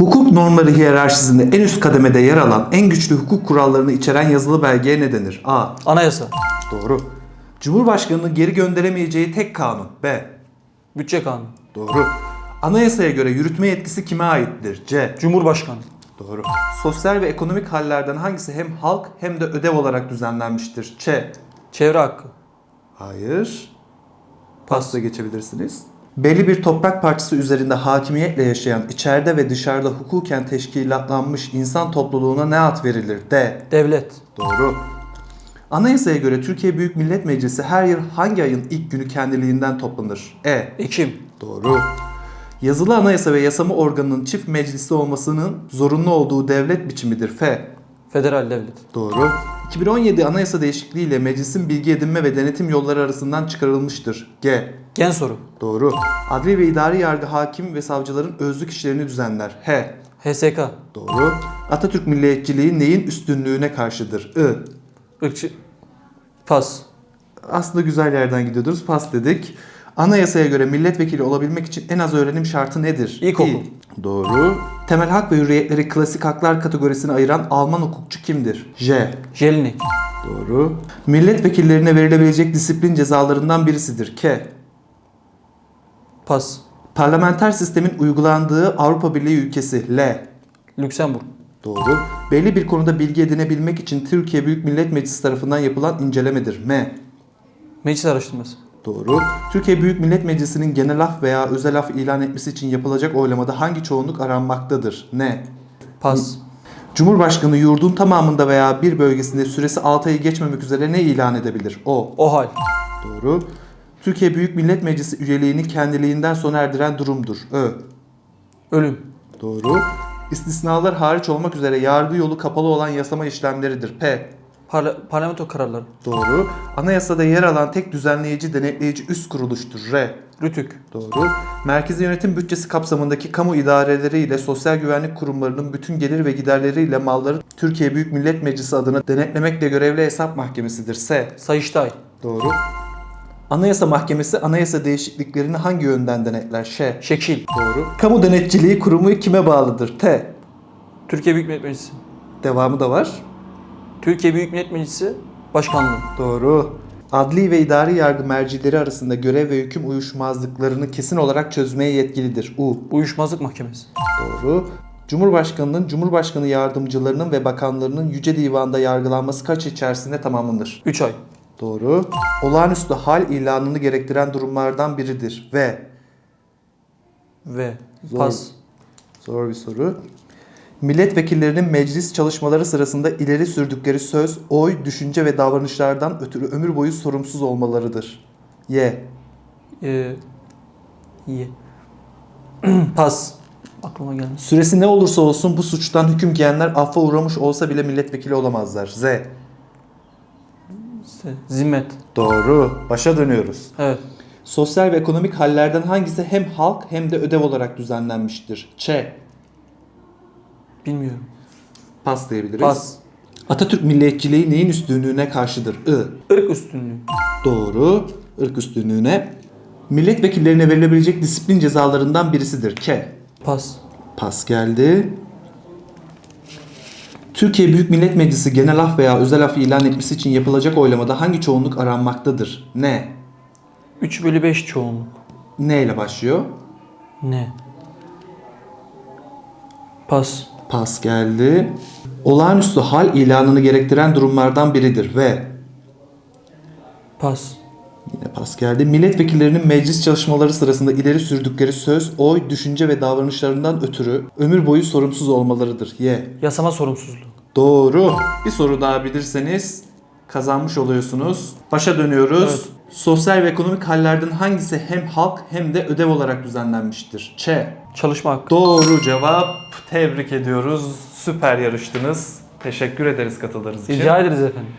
Hukuk normları hiyerarşisinde en üst kademede yer alan en güçlü hukuk kurallarını içeren yazılı belgeye ne denir? A. Anayasa. Doğru. Cumhurbaşkanının geri gönderemeyeceği tek kanun. B. Bütçe kanunu. Doğru. Anayasaya göre yürütme yetkisi kime aittir? C. Cumhurbaşkanı. Doğru. Sosyal ve ekonomik hallerden hangisi hem halk hem de ödev olarak düzenlenmiştir? Ç. Çevre hakkı. Hayır. Pas. Pasta geçebilirsiniz. Belli bir toprak parçası üzerinde hakimiyetle yaşayan, içeride ve dışarıda hukuken teşkilatlanmış insan topluluğuna ne ad verilir? D. Devlet. Doğru. Anayasaya göre Türkiye Büyük Millet Meclisi her yıl hangi ayın ilk günü kendiliğinden toplanır? E. Ekim. Doğru. Yazılı anayasa ve yasama organının çift meclisi olmasının zorunlu olduğu devlet biçimidir. F. Federal devlet. Doğru. 2017 anayasa değişikliğiyle meclisin bilgi edinme ve denetim yolları arasından çıkarılmıştır. G. Gen soru. Doğru. Adli ve idari yargı hakim ve savcıların özlük işlerini düzenler. H. HSK. Doğru. Atatürk milliyetçiliği neyin üstünlüğüne karşıdır? I. Irkçı. Pas. Aslında güzel yerden gidiyordunuz. Pas dedik. Anayasaya göre milletvekili olabilmek için en az öğrenim şartı nedir? İlkokul. İ. Doğru. Temel hak ve hürriyetleri klasik haklar kategorisine ayıran Alman hukukçu kimdir? J. Jelinek. Doğru. Milletvekillerine verilebilecek disiplin cezalarından birisidir. K. Pas. Parlamenter sistemin uygulandığı Avrupa Birliği ülkesi. L. Lüksemburg. Doğru. Belli bir konuda bilgi edinebilmek için Türkiye Büyük Millet Meclisi tarafından yapılan incelemedir. M. Meclis araştırması. Doğru. Türkiye Büyük Millet Meclisi'nin genel af veya özel af ilan etmesi için yapılacak oylamada hangi çoğunluk aranmaktadır? Ne? Pas. Cumhurbaşkanı yurdun tamamında veya bir bölgesinde süresi 6 ayı geçmemek üzere ne ilan edebilir? O. OHAL. Doğru. Türkiye Büyük Millet Meclisi üyeliğini kendiliğinden sona erdiren durumdur. Ö. Ölüm. Doğru. İstisnalar hariç olmak üzere yargı yolu kapalı olan yasama işlemleridir. P. Parla- parlamento kararları. Doğru. Anayasada yer alan tek düzenleyici, denetleyici üst kuruluştur. R. Rütük. Doğru. Merkezi yönetim bütçesi kapsamındaki kamu idareleri ile sosyal güvenlik kurumlarının bütün gelir ve giderleriyle malları Türkiye Büyük Millet Meclisi adına denetlemekle görevli hesap mahkemesidir. S. Sayıştay. Doğru. Anayasa Mahkemesi anayasa değişikliklerini hangi yönden denetler? Ş. Şekil. Doğru. Kamu Denetçiliği Kurumu kime bağlıdır? T. Türkiye Büyük Millet Meclisi. Devamı da var. Türkiye Büyük Millet Meclisi Başkanlığı. Doğru. Adli ve idari yargı mercileri arasında görev ve hüküm uyuşmazlıklarını kesin olarak çözmeye yetkilidir. U. Uyuşmazlık Mahkemesi. Doğru. Cumhurbaşkanının, Cumhurbaşkanı yardımcılarının ve bakanlarının Yüce Divan'da yargılanması kaç içerisinde tamamlanır? 3 ay. Doğru. Olağanüstü hal ilanını gerektiren durumlardan biridir. Ve Ve. Zor. Pas. zor bir soru. Milletvekillerinin meclis çalışmaları sırasında ileri sürdükleri söz, oy, düşünce ve davranışlardan ötürü ömür boyu sorumsuz olmalarıdır. Y. Ee, iyi. Pas. Aklıma gelmez. Süresi ne olursa olsun bu suçtan hüküm giyenler affa uğramış olsa bile milletvekili olamazlar. Z. Se- Zimmet. Doğru. Başa dönüyoruz. Evet. Sosyal ve ekonomik hallerden hangisi hem halk hem de ödev olarak düzenlenmiştir? Ç. Bilmiyorum. Pas diyebiliriz. Pas. Atatürk milliyetçiliği neyin üstünlüğüne karşıdır? I. Irk üstünlüğü. Doğru. Irk üstünlüğüne. Milletvekillerine verilebilecek disiplin cezalarından birisidir. K. Pas. Pas geldi. Türkiye Büyük Millet Meclisi genel af veya özel af ilan etmesi için yapılacak oylamada hangi çoğunluk aranmaktadır? Ne? 3 bölü 5 çoğunluk. Ne ile başlıyor? Ne? Pas. Pas geldi. Olağanüstü hal ilanını gerektiren durumlardan biridir ve Pas. yine pas geldi. Milletvekillerinin meclis çalışmaları sırasında ileri sürdükleri söz, oy, düşünce ve davranışlarından ötürü ömür boyu sorumsuz olmalarıdır. Y. Yasama sorumsuzluğu. Doğru. Bir soru daha bilirseniz kazanmış oluyorsunuz. Başa dönüyoruz. Evet. Sosyal ve ekonomik hallerden hangisi hem halk hem de ödev olarak düzenlenmiştir? Ç. Çalışma hakkı. Doğru cevap. Tebrik ediyoruz. Süper yarıştınız. Teşekkür ederiz katıldığınız için. Rica ederiz efendim.